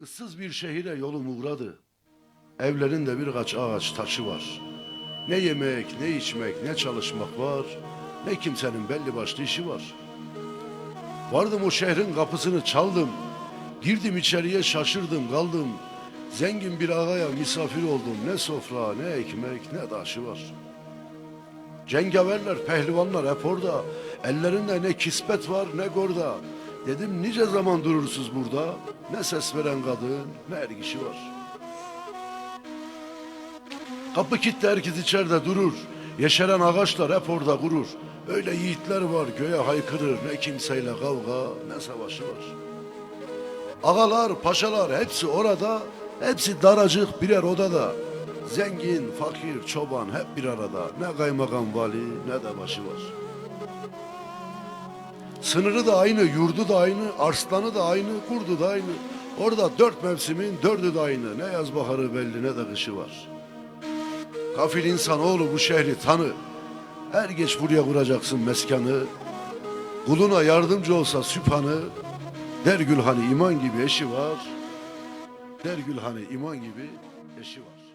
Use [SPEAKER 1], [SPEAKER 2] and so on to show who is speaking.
[SPEAKER 1] Issız bir şehire yolum uğradı. Evlerinde birkaç ağaç taşı var. Ne yemek, ne içmek, ne çalışmak var. Ne kimsenin belli başlı işi var. Vardım o şehrin kapısını çaldım. Girdim içeriye şaşırdım kaldım. Zengin bir ağaya misafir oldum. Ne sofra, ne ekmek, ne taşı var. Cengaverler, pehlivanlar hep orada. Ellerinde ne kispet var ne gorda. Dedim nice zaman durursuz burada. Ne ses veren kadın ne er var. Kapı kilitli herkes içeride durur. Yeşeren ağaçlar hep orada kurur. Öyle yiğitler var göğe haykırır. Ne kimseyle kavga ne savaşı var. Ağalar, paşalar hepsi orada. Hepsi daracık birer odada. Zengin, fakir, çoban hep bir arada. Ne kaymakam vali ne de başı var. Sınırı da aynı, yurdu da aynı, arslanı da aynı, kurdu da aynı. Orada dört mevsimin dördü de aynı. Ne yaz baharı belli ne de kışı var. Kafil insan oğlu bu şehri tanı. Her geç buraya kuracaksın meskanı. Kuluna yardımcı olsa süphanı. Der Gülhani iman gibi eşi var. Der Gülhani iman gibi eşi var.